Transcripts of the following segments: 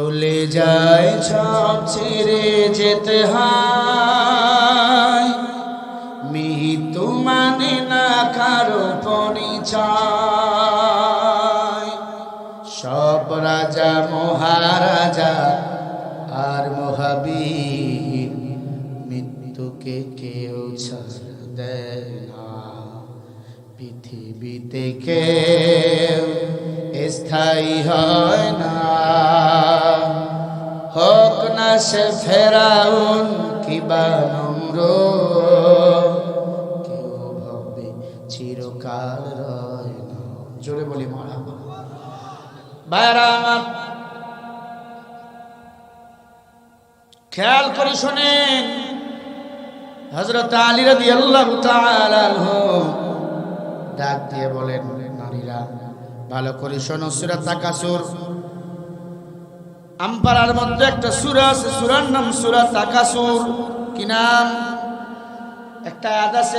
চলে যায় সব ছেড়ে যেতে হয়। মৃত্যু মানে না কারও পরিচয়। সব রাজা, মহারাজা আর মহাবীর মৃত্যুকে কেউ দেয় পৃথিবীতে কেউ স্থায়ী হয় না। সে ফেরাউন কিবা নম্র? কেউ ভাবে চিরকাল রয় জোরে বলি মারা বাইরা খেয়াল করে শোনেন হজরত আলী রাদি আল্লাহ ডাক দিয়ে বলেন, নারীরা, ভালো করে শোনো সুরা তাকাসুর আমপাড়ার মধ্যে একটা সুরা আছে, সুরার নাম সুরা তাকাসুর। কি নাম? একটা আয়াত আছে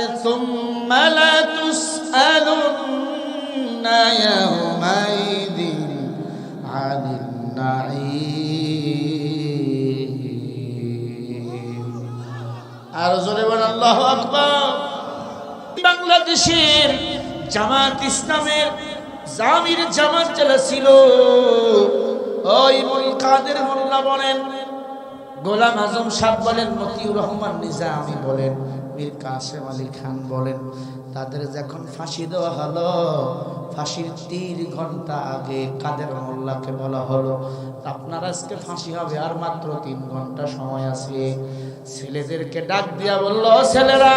আর জোরে আল্লাহু আকবার। বাংলাদেশের জামাত ইসলামের জামির জামাত চালা ছিল গোলাম আজম সাহ বলেন, মতিউর রহমান নিজামি বলেন, মীর কাসেম আলী খান বলেন, তাদের যখন ফাঁসি দেওয়া হলো, ফাঁসির তিন ঘণ্টা আগে কাদের মোল্লাকে বলা হলো, আপনার আজকে ফাঁসি হবে, আর মাত্র তিন ঘণ্টা সময় আছে। ছেলেদেরকে ডাক দিয়া বলল ছেলেরা,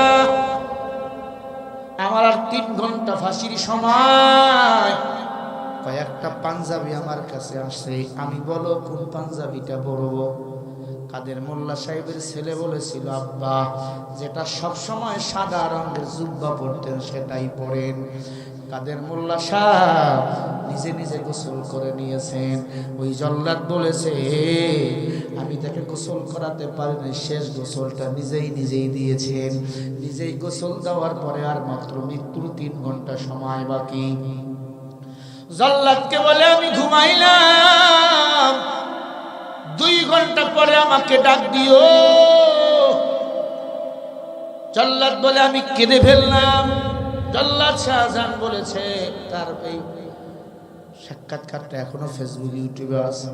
আমার আর তিন ঘণ্টা ফাঁসির সময় কয়েকটা পাঞ্জাবি আমার কাছে আসছে। আমি বলো, কোন পাঞ্জাবিটা পরবো? কাদের মোল্লা সাহেবের ছেলে বলেছিল, আব্বা, যেটা সব সময় সাদা রঙের জুব্বা পরতেন, সেটাই পরেন। কাদের মোল্লা সাহেব নিজে নিজে গোসল করে নিয়েছেন। ওই জল্লাদ বলেছে, আমি তাকে গোসল করাতে পারিনি, শেষ গোসলটা নিজেই নিজেই দিয়েছেন। নিজেই গোসল দেওয়ার পরে আর মাত্র মৃত্যুর তিন ঘণ্টা সময় বাকি। জল্লাদকে বলে, আমি ঘুমাইলাম। দুই ঘণ্টা পরে আমাকে ডাক দিও। জল্লাদ বলে, আমি কেঁদে ফেললাম। জল্লাদ শাহজাহান বলেছে, তার সাক্ষাৎকারটা এখনও ফেসবুক, ইউটিউবে আছে।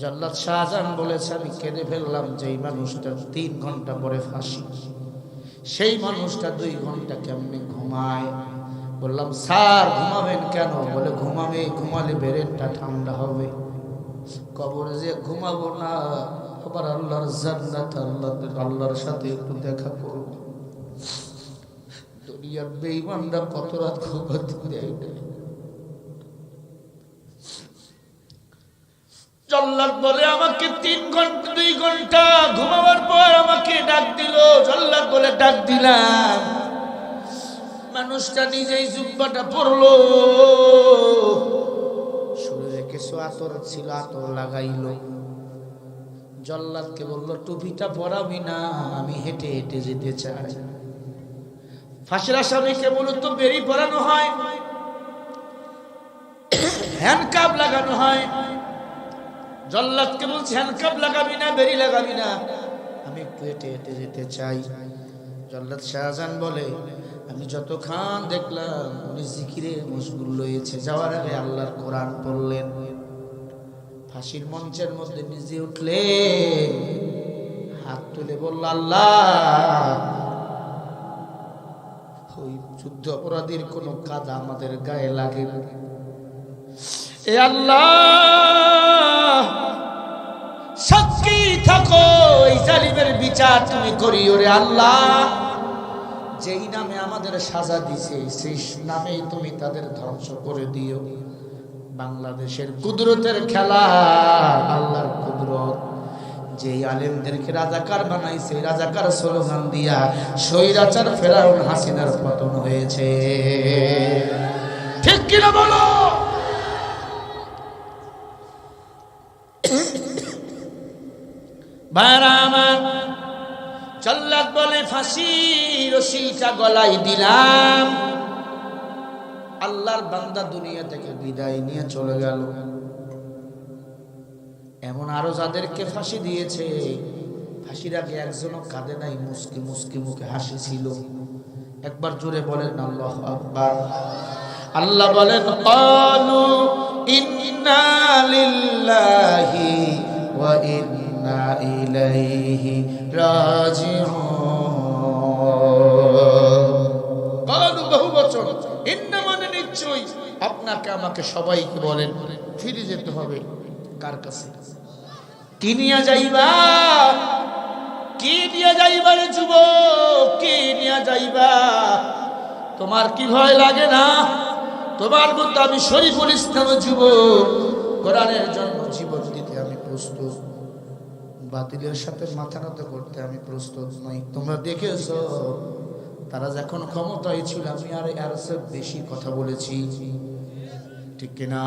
জল্লাদ শাহজাহান বলেছে, আমি কেঁদে ফেললাম যেই মানুষটা তিন ঘণ্টা পরে ফাঁসি। সেই মানুষটা দুই ঘণ্টা কেমনি ঘুমায়? বললাম, স্যার, ঘুমাবেন কেন? বলে, ঘুমাবে, ঘুমালে ব্রেনটা ঠান্ডা হবে। কবরে যে ঘুমাবো না, আবার আল্লাহর জান্নাত আল্লাহ আল্লাহর সাথে একটু দেখা করব। দুনিয়ার বেঈমানরা কত রাত ঘুমাতে দেয়। জল্লাদ বলে, আমাকে তিন ঘণ্টা, দুই ঘণ্টা ঘুমাবার পর আমাকে ডাক দিল। জল্লাদ বলে, ডাক দিলাম। মানুষটা নিজেই জুব্বাটা পড়ল। শরীরে কিছু আতর ছিল, আতর লাগাইল। জল্লাদকে বলল, টুপিটা পরাবি না, আমি হেঁটে হেঁটে যেতে চাই। ফাঁসির আসামিকে তো বেরি পরানো হয় হ্যান্ডকাপ লাগানো হয়। জল্লাদকে বলছি হ্যান্ডকাপ লাগাবি না বেরি লাগাবি না, আমি একটু হেঁটে হেঁটে যেতে চাই। জল্লাদ শাহজাহান বলে আমি যতক্ষণ দেখলাম, উনি জিকিরে মশগুল রয়েছে। যাওয়ার আগে আল্লাহর কোরআন পড়লেন। ফাঁসির মঞ্চের মধ্যে নিজে উঠলে, হাত তুলে বলল, আল্লাহ, ওই যুদ্ধ অপরাধীর কোন কাদা আমাদের গায়ে লাগে এ আল্লাহ থাকো, এই জালিমের বিচার তুমি করি ওরে আল্লাহ। যেই নামে আমাদের সাজা দিছে সেই নামেই তুমি তাদের ধ্বংস করে দিও। বাংলাদেশের কুদরতের খেলা, আল্লাহর কুদরত। যে আলেমদেরকে রাজাকার বানাইছে, রাজাকার স্লোগান দিয়া স্বৈরাচার ফেরাউন হাসিনার পতন হয়েছে। ঠিক কিনা বলো? ভাইরা আমার জল্লাদ বলে ফাঁসি, রশিটা গলায় দিলাম। আল্লাহর বান্দা দুনিয়া থেকে বিদায় নিয়ে চলে গেল। এমন আরও যাদেরকে ফাঁসি দিয়েছে, ফাঁসির আগে একজনও কাঁদে নাই, মুসকি মুসকি মুখে হাসি ছিল। একবার জোরে বলেন, আল্লাহ আকবার। আল্লাহ বলেন, কালু ইন্না লিল্লাহি ওয়া ইন্না ইলাইহি রাজিউন কালু বহু বচন। ইন্না মানে নিশ্চয়ই আপনাকে আমাকে সবাইকে বলেন, ফিরে যেতে হবে। কার কাছে? কি নিয়ে যাইবা? কি নিয়ে যাইবা রে যুব কি নিয়ে যাইবা? তোমার কি ভয় লাগে না? তোমার মতো আমি শরীফুল ইসলাম যুব কোরআনের জন্য জীবন দিতে আমি প্রস্তুত। বাতিলের সাথে মাথা নত করতে আমি প্রস্তুত নই। তোমরা দেখেছ, তারা যখন ক্ষমতায় ছিল, আমি আর এর বেশি কথা বলেছি। ঠিক কিনা?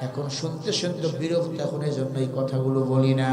এখন শুনতে শুনতে বিরক্ত, এখন এই জন্য এই কথাগুলো বলি না।